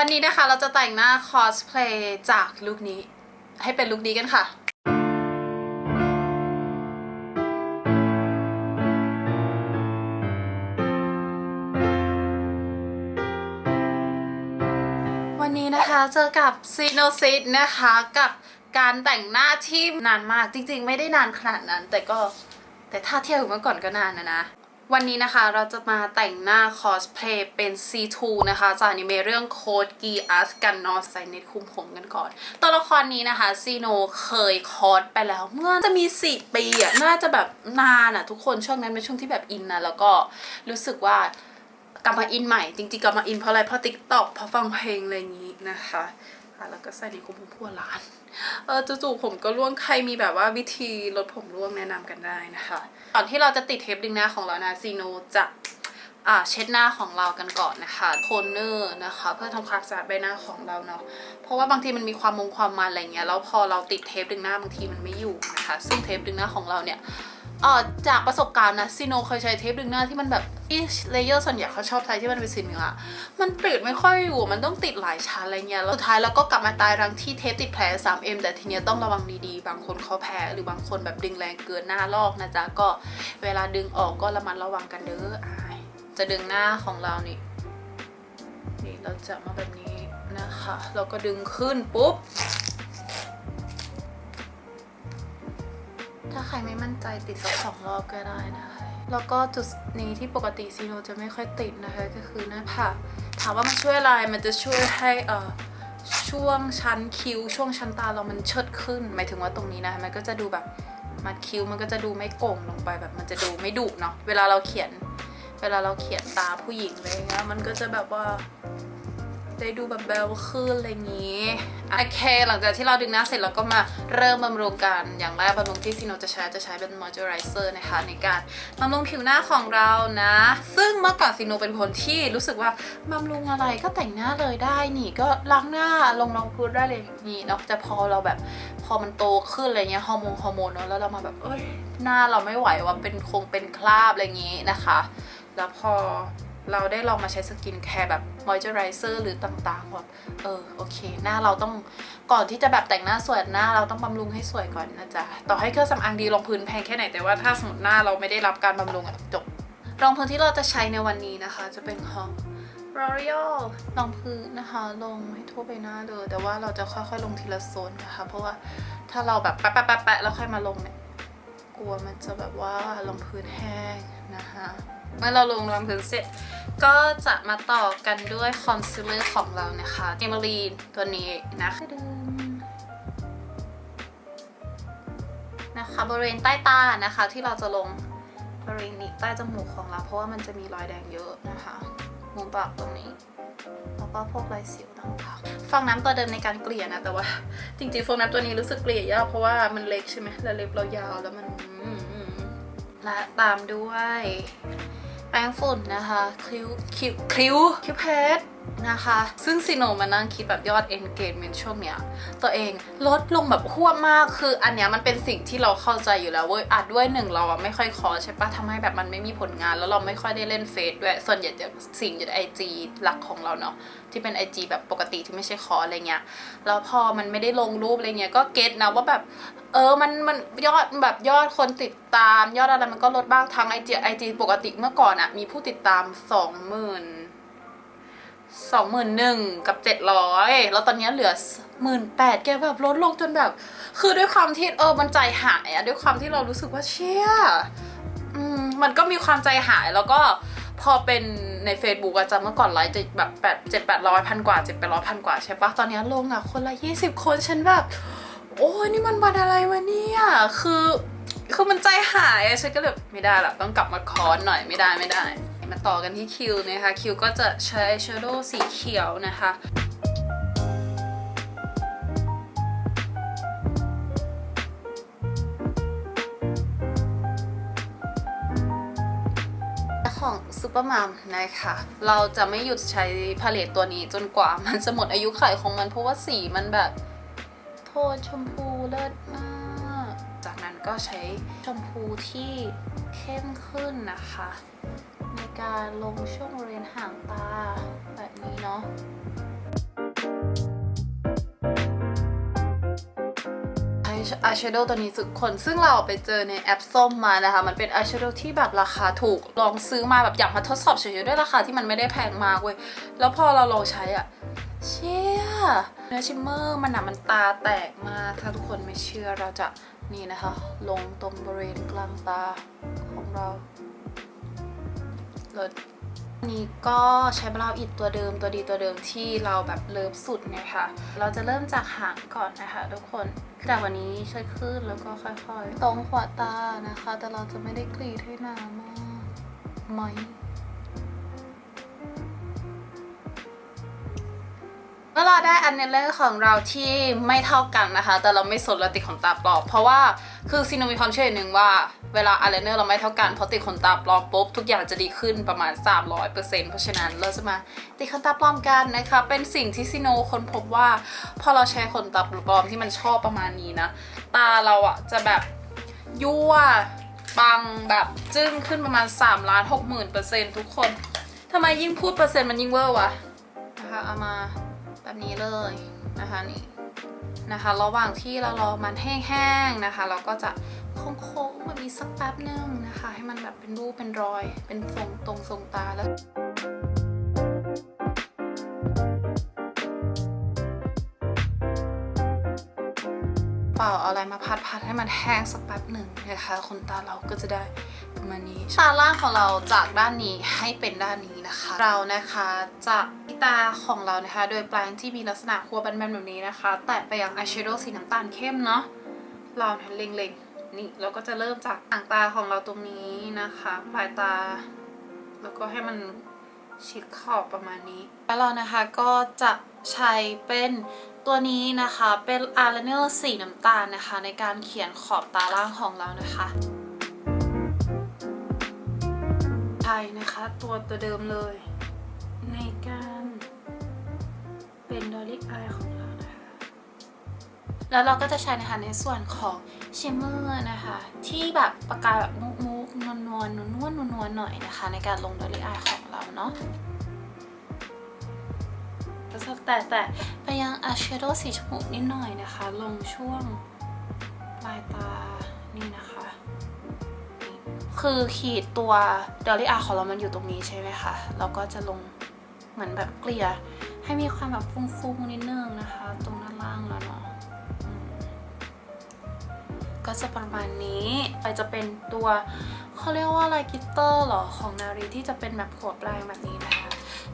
วันนี้นะคะเราจะแต่งหน้าคอสเพลย์จากลุคนี้ ให้เป็นลุคนี้กันค่ะวันนี้นะคะเจอกับซีโนซิตนะคะกับการแต่งหน้าที่นานมากจริงๆ ไม่ได้นานขนาดนั้น แต่ก็แต่ถ้าเทียบกับเมื่อก่อนก็นานนะนะ วันนี้นะคะเราจะมาแต่งหน้าคอสเพลย์เป็น C2 นะคะ จากอนิเมะเรื่องโคดกีอัสกันนอใส่เน็ตคุมผมกันก่อน ตัวละครนี้นะคะซีโนเคยคอสไปแล้ว เมื่อจะมี 4 ปีอะน่าจะแบบนานอะทุกคนช่วงนั้นเป็นช่วงที่แบบอินนะแล้วก็รู้สึกว่ากลับมาอินใหม่ จริงๆกลับมาอินเพราะอะไรเพราะติ๊กต็อกเพราะฟังเพลงอะไรอย่างนี้นะคะะ แล้วก็ใส่ในคุมผมพัวล้าน เออจู่ๆผมก็ร่วงใครมีแบบว่าวิธีลดผมร่วงแนะนำกันได้นะคะก่อนที่เราจะติดเทปดึงหน้าของเรานะซีโนจะอ่าเช็ดหน้าของเรากันก่อนนะคะโทนเนอร์นะคะ เพื่อทำความสะอาดใบหน้าของเราเนาะเพราะว่าบางทีมันมีความมงความมันอะไรเงี้ยแล้วพอเราติดเทปดึงหน้าบางทีมันไม่อยู่นะคะ ซึ่งเทปดึงหน้าของเราเนี่ย เออจากประสบการณ์นะซีโนเคยใช้เทปดึงหน้าที่มันแบบอีเลเยอร์ส่วนใหญ่เขาชอบใช้ที่มันเป็นสีเนื้อมันติดไม่ค่อยอยู่มันต้องติดหลายชั้นอะไรเงี้ยแล้วสุดท้ายเราก็กลับมาตายรังที่เทปติดแผล 3M แต่ทีเนี้ยต้องระวังดีๆ บางคนเขาแพ้หรือบางคนแบบดึงแรงเกินหน้าลอกนะจ๊ะก็เวลาดึงออกก็ระมัดระวังกันเด้ออายจะดึงหน้าของเรานี่นี่เราจะมาแบบนี้นะคะเราก็ดึงขึ้นปุ๊บ ใครไม่มั่นใจติดสักสองรอบก็ได้นะคะ แล้วก็จุดนี้ที่ปกติซีโนจะไม่ค่อยติดนะคะก็คือหน้าผากถามว่ามันช่วยอะไรมันจะช่วยให้เอ่อช่วงชั้นคิ้ว ช่วงชั้นตาเรามันเชิดขึ้น หมายถึงว่าตรงนี้นะมันก็จะดูแบบมัดคิ้วมันก็จะดูไม่โก่งลงไปแบบมันจะดูไม่ดุเนาะเวลาเราเขียน เวลาเราเขียนตาผู้หญิงอะไรเงี้ยมันก็จะแบบว่า ได้ดูแบบเบลขึ้นอะไรอย่างนี้โอเค หลังจากที่เราดึงหน้าเสร็จเราก็มาเริ่มบำรุงกัน อย่างแรกบำรุงที่ซีโนจะใช้จะใช้เป็น moisturizer นะคะในการบำรุงผิวหน้าของเรานะ ซึ่งเมื่อก่อนซีโนเป็นคนที่รู้สึกว่าบำรุงอะไรก็แต่งหน้าเลยได้นี่ก็ล้างหน้าลงรองพื้นได้เลยนี่เนาะแต่พอเราแบบพอมันโตขึ้นอะไรเงี้ยฮอร์โมนฮอร์โมนเนาะแล้วเรามาแบบเอ้ยหน้าเราไม่ไหวว่าเป็นคงเป็นคราบอะไรอย่างนี้นะคะ แล้วพอ เราได้ลองมาใช้สกินแคร์แบบมอยเจอไรเซอร์หรือต่างๆแบบเออโอเค หน้าเราต้องก่อนที่จะแบบแต่งหน้าสวยหน้าเราต้องบำรุงให้สวยก่อนนะจ๊ะ ต่อให้เครื่องสำอางดีรองพื้นแพงแค่ไหนแต่ว่าถ้าสมมติหน้าเราไม่ได้รับการบำรุงอะจบรองพื้นที่เราจะใช้ในวันนี้นะคะ จะเป็นของ L'Oreal รองพื้นนะคะ ลงให้ทั่วใบหน้าเลยแต่ว่าเราจะค่อยๆลงทีละโซนนะคะ เพราะว่าถ้าเราแบบแปะแปะแปะแปะแล้วค่อยมาลงเนี่ยกลัวมันจะแบบว่ารองพื้นแห้งนะคะ เมื่อเราลงรองพื้นเสร็จ ก็จะมาต่อกันด้วยคอนซีลเลอร์ของเรานะคะเกม a ลีนตัวนี้นะคะนะคะบริเวณใต้ตานะคะที่เราจะลงบริเวณนี้ใต้จมูกของเรา เพราะว่ามันจะมีรอยแดงเยอะนะคะมุมปากตรงนี้แล้วก็พวกรอยสิวต่างๆฟองน้ำตัวเดิมในการเกลี่ยนะแต่ว่า จริงๆฟองน้ำตัวนี้รู้สึกเกลี่ยยากเพราะว่ามันเล็กใช่ไหมแล้วเล็บเรายาวแล้วมันและตามด้วย แป้งฝุ่นนะคะ คิ้วคิ้วคิ้วคิ้วเพชร นะคะ ซึ่งซีโนมานั่งคิดแบบยอด engagement ช่วงเนี้ย ตัวเองลดลงแบบขั้วมาก คืออันเนี้ยมันเป็นสิ่งที่เราเข้าใจอยู่แล้วเว้ยอาจด้วยหนึ่งเราอะไม่ค่อยคอใช่ปะทำให้แบบมันไม่มีผลงาน แล้วเราไม่ค่อยได้เล่นเฟซด้วย ส่วนใหญ่จะสิ่งอยู่ในไอจีหลักของเราเนาะ ที่เป็น IG แบบปกติที่ไม่ใช่คออะไรเงี้ย แล้วพอมันไม่ได้ลงรูปอะไรเงี้ย ก็เก็ตนะว่าแบบ เออ มัน มันยอดแบบยอดคนติดตาม ยอดอะไรมันก็ลดบ้างทางไอจีไอจีปกติเมื่อก่อนอะมีผู้ติดตามสองหมื่น สองหมื่นหนึ่งกับเจ็ดร้อยแล้วตอนนี้เหลือหมื่นแปดแกแบบลดลงจนแบบ คือด้วยความที่เออมันใจหายอะด้วยความที่เรารู้สึกว่าเชี่ยอืมมันก็มีความใจหายแล้วก็พอเป็นใน Facebook อะจำเมื่อก่อนไลฟ์จะแบบแปดเจ็ดแปดร้อยพันกว่าเจ็ดแปดร้อยพันกว่าใช่ปะตอนนี้ลงอะคนละยี่สิบคนฉันแบบ โอ้ยนี่มันวันอะไรวะเนี่ยคือคือมันใจหายฉันก็เลยไม่ได้ละต้องกลับมาคอนหน่อยไม่ได้ไม่ได้ มาต่อกันที่คิวนะคะคิวก็จะใช้เชโดว์สีเขียวนะคะของซูเปอร์มัมนะคะ เราจะไม่หยุดใช้พาเลตตัวนี้จนกว่ามันจะหมดอายุขัยของมันเพราะว่าสีมันแบบโทนชมพูเลิศมาก จากนั้นก็ใช้ชมพูที่เข้มขึ้นนะคะ มีการลงช่วงบริเวณห่างตาแบบนี้เนาะอาชโดตัวนี้สุดคน ซึ่งเราไปเจอในแอปส้มมานะคะ มันเป็นอาชโดที่แบบราคาถูก ลองซื้อมาแบบอยากมาทดสอบเฉยๆด้วยราคาที่มันไม่ได้แพงมากเว้ย แล้วพอเราลองใช้อะเชี่ยเนื้อชิมเมอร์มันหนามันตาแตกมาก ถ้าทุกคนไม่เชื่อเราจะนี่นะคะ ลงตรงบริเวณกลางตาของเรา ลดอันนี้ก็ใช้บราวอิดตัวเดิมตัวดีตัวเดิมที่เราแบบเลิฟสุดนะคะ เราจะเริ่มจากหางก่อนนะคะ ทุกคนแต่วันนี้ใช้ขึ้นแล้วก็ค่อยๆ ตรงขวาตานะคะ แต่เราจะไม่ได้กรีดให้นานมากไหม มื่อเราได้อันเนลเลอร์ของเราที่ไม่เท่ากันนะคะ แต่เราไม่สนเราติดขนตาปลอมเพราะว่าคือซีโนมีความเชื่ออย่างหนึ่งว่าเวลาอันเนลเลอร์เราไม่เท่ากันพอติดขนตาปลอมปุ๊บทุกอย่างจะดีขึ้นประมาณ 300%เพราะฉะนั้นเราจะมาติดขนตาปลอมกันนะคะ เป็นสิ่งที่ซีโนค้นพบว่า พอเราใช้ขนตาปลอมที่มันชอบประมาณนี้นะ ตาเราอะจะแบบยั่วปังแบบจึ้งขึ้นประมาณ3ล้าน6หมื่นเปอร์เซ็นต์ทุกคนทำไมยิ่งพูดเปอร์เซ็นต์มันยิ่งเวอร์วะนะคะเอามา แบบนี้เลยนะคะนี่นะคะระหว่างที่เรารอมันแห้งๆนะคะ เราก็จะโค้งๆแบบนี้สักแป๊บนึงนะคะ ให้มันแบบเป็นรูปเป็นรอย เป็นทรงตรงทรงตาแล้วเปล่าอาอะไรมาพัดพัดให้มันแห้งสักแป๊บหนึ่งนะคะขนตาเราก็จะได้ประมาณนี้ตาล่างของเราจากด้านนี้ให้เป็นด้านนี้นะคะ เรานะคะจะ ตาของเรานะคะ โดยแปรงที่มีลักษณะคัวแบนๆแบบนี้นะคะ แตะไปยังอายแชโดว์สีน้ำตาลเข้มเนาะเราเนี่ยเล็งๆนี่เราก็จะเริ่มจากอ่างตาของเราตรงนี้นะคะปลายตา แล้วก็ให้มันชิดขอบประมาณนี้ แล้วเรานะคะก็จะใช้เป็นตัวนี้นะคะเป็นอายไลเนอร์สีน้ำตาลนะคะ ในการเขียนขอบตาล่างของเรานะคะใช่นะคะ ตัวตัวเดิมเลย ลลี่อายของเรานะคะแล้วเราก็จะใช้นะคะในส่วนของชิมเมอร์นะคะ ที่แบบประกายแบบมุกมุกนวลนวลนวลนวลนวลหน่อยนะคะ ในการลงดอลลี่อายของเราเนาะแต่แต่ไปยังอาเชโดว์สีชมพูนิดหน่อยนะคะ ลงช่วงปลายตานี่นะคะ คือขีดตัวดอลลี่อายของเรามันอยู่ตรงนี้ใช่ไหมคะเราก็จะลง เหมือนแบบเกลี่ยให้มีความแบบฟุ้งๆนิดนึงนะคะ ตรงด้านล่างแล้วเนาะก็จะประมาณนี้ไปจะเป็นตัวเขาเรียกว่าอะไรกิตเตอร์หรอของนารีที่จะเป็นแบบขวดแรงแบบนี้นะคะ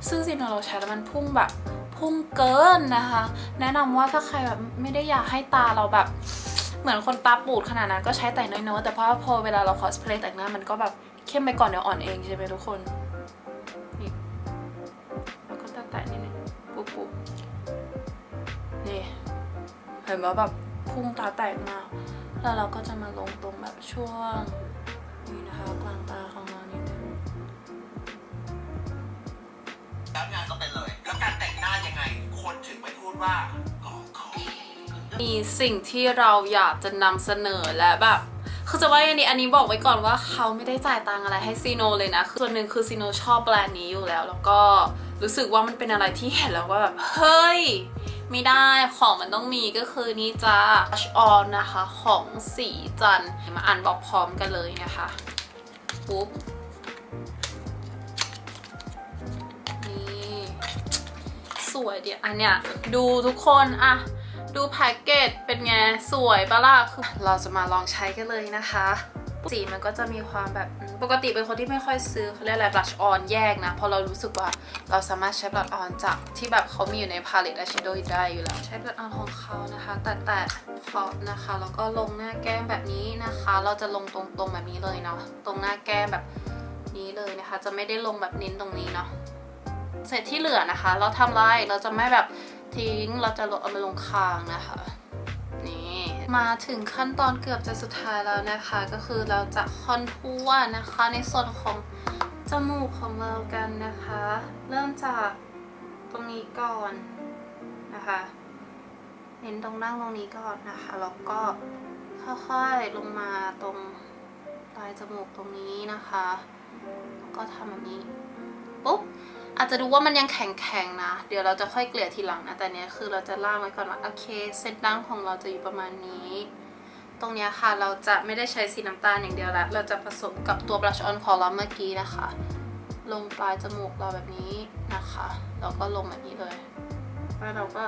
ซึ่งจริงๆเราใช้แล้วมันพุ่งแบบพุ่งเกินนะคะ แนะนำว่าถ้าใครแบบไม่ได้อยากให้ตาเราแบบเหมือนคนตาปูดขนาดนั้นก็ใช้แต่น้อยๆแต่เพราะว่าพอเวลาเราคอสเพลย์แต่งหน้ามันก็แบบเข้มไปก่อนเดี๋ยวอ่อนเองใช่ไหมทุกคน แล้วก็แตะๆนิดนึงปุ๊บปุ๊บนี่เห็นว่าแบบพุ่งตาแตกมากแล้วเราก็จะมาลงตรงแบบช่วงนี่นะคะกลางตาของเรานิดนึงแล้วงานก็เป็นเลย แล้วการแต่งหน้ายังไง คนถึงไม่พูดว่าก่อขอมีสิ่งที่เราอยากจะนำเสนอและแบบคือจะว่าอย่างนี้อันนี้บอกไว้ก่อนว่าเขาไม่ได้จ่ายตังค์อะไรให้ซีโนเลยนะ คือส่วนหนึ่งคือซีโนชอบแบรนด์นี้อยู่แล้ว แล้วก็ รู้สึกว่ามันเป็นอะไรที่เห็นแล้วว่าแบบเฮ้ย ไม่ได้ของมันต้องมีก็คือนี่จ้า Blush On นะคะของสีจันมาอ่านบอกพร้อมกันเลยนะคะปุ๊บนี่สวยเดียวอันเนี้ยดูทุกคนอะดูแพ็กเกจเป็นไง สวยปะล่ะคือเราจะมาลองใช้กันเลยนะคะ สีมันก็จะมีความแบบปกติเป็นคนที่ไม่ค่อยซื้อเขาเรียกอะไร blush on แยกนะเพราะเรารู้สึกว่าเราสามารถใช้ blush on จากที่แบบเขามีอยู่ใน palette eyeshadow ได้อยู่แล้วใช้ blush on ของเขานะคะ แต่แต่ขอบนะคะแล้วก็ลงหน้าแก้มแบบนี้นะคะ เราจะลงตรงๆแบบนี้เลยเนาะตรงหน้าแก้มแบบนี้เลยนะคะ จะไม่ได้ลงแบบเน้นตรงนี้เนาะเสร็จที่เหลือนะคะ เราทำไรเราจะไม่แบบทิ้งเราจะลดเอามาลงคางนะคะ มาถึงขั้นตอนเกือบจะสุดท้ายแล้วนะคะ ก็คือเราจะคอนทัวร์นะคะในส่วนของจมูกของเรากันนะคะ เริ่มจากตรงนี้ก่อนนะคะเน้นตรงนั่งตรงนี้ก่อนนะคะแล้วก็ค่อยๆลงมาตรงปลายจมูกตรงนี้นะคะ แล้วก็ทำแบบนี้ปุ๊บ อาจจะดูว่ามันยังแข็งๆนะ เดี๋ยวเราจะค่อยเกลี่ยทีหลังนะ แต่เนี้ยคือเราจะล่างไว้ก่อนว่าโอเคเส้นดั้งของเราจะอยู่ประมาณนี้ ตรงเนี้ยค่ะเราจะไม่ได้ใช้สีน้ำตาลอย่างเดียวล้วเราจะผสมกับตัว blush on ของเราเมื่อกี้นะคะ ลงปลายจมูกเราแบบนี้นะคะ แล้วก็ลงแบบนี้เลย แล้วเราก็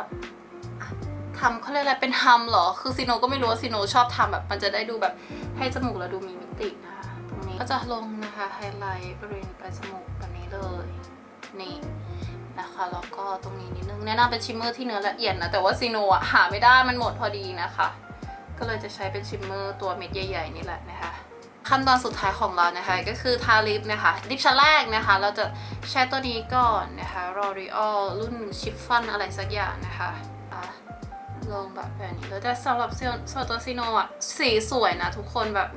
ทำเขาเรียกอะไรเป็นทำเหรอ คือซีโนก็ไม่รู้ว่าซีโนชอบทำแบบ มันจะได้ดูแบบให้จมูกเราดูมีมิตินะคะ ตรงนี้ก็จะลงนะคะไฮไลท์บริเวณปลายจมูกแบบนี้เลย นี่นะคะแล้วก็ตรงนี้นิดนึงแนะนำเป็นชิมเมอร์ที่เนื้อละเอียดนะแต่ว่าซีโนอะหาไม่ได้มันหมดพอดีนะคะ ก็เลยจะใช้เป็นชิมเมอร์ตัวเม็ดใหญ่ ๆ นี่แหละนะคะขั้นตอนสุดท้ายของเรานะคะ ก็คือทาลิปนะคะลิปชั้นแรกนะคะ เราจะใช้ตัวนี้ก่อนนะคะ L'Oreal รุ่นชิฟฟ่อนอะไรสักอย่างนะคะอะลงแบบแบบนี้แล้วแต่สำหรับสำหรับตัวซีโนอะสีสวยนะทุกคนแบบ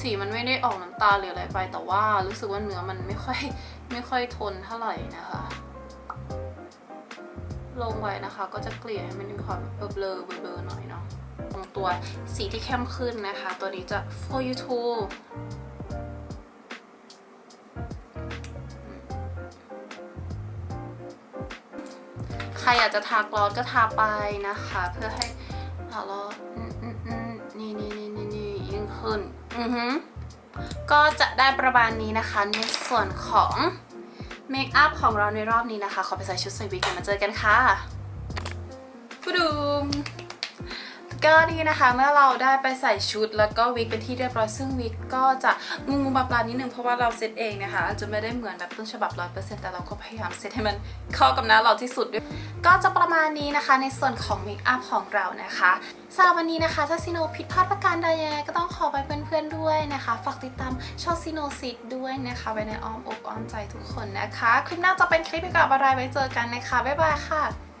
สีมันไม่ได้ออกน้ำตาหรืออะไรไป แต่ว่ารู้สึกว่าเนื้อมันไม่ค่อยไม่ค่อยทนเท่าไหร่นะคะ ลงไว้นะคะ ก็จะเกลี่ยให้มันมีความเบลอเบลอบลอหน่อยเนาะตรงตัวสีที่เข้มขึ้นนะคะ ตัวนี้จะ for you too ใครอยากจะทากลอสก็ทาไปนะคะ เพื่อให้ทาลอสนี่นี่นี่นี่นี่ยิ่งขึ้น อือฮึก็จะได้ประมาณนี้นะคะในส่วนของเมคอัพของเราในรอบนี้นะคะ ขอไปใส่ชุดสวีทกันมาเจอกันค่ะ ก็นี่นะคะเมื่อเราได้ไปใส่ชุดแล้วก็วิกเป็นที่เรียบร้อยซึ่งวิกก็จะงูงูปลาปลานิดนึงเพราะว่าเราเซตเองนะคะอาจจะไม่ได้เหมือนแบบต้นฉบับร้อยเปอร์เซ็นต์แต่เราก็พยายามเซตให้มันเข้ากับหน้าเราที่สุดด้วยก็จะประมาณนี้นะคะในส่วนของเมคอัพของเรานะคะสำหรับวันนี้นะคะถ้าซีโนผิดพลาดประการใดยังไงก็ต้องขอไปเพื่อนๆด้วยนะคะ ฝากติดตามช่องซีโนซิดด้วยนะคะไว้ในอ้อมอกอ้อมใจทุกคนนะคะ คลิปหน้าจะเป็นคลิปเกี่ยวกับอะไรไว้เจอกันนะคะบ๊ายบายค่ะ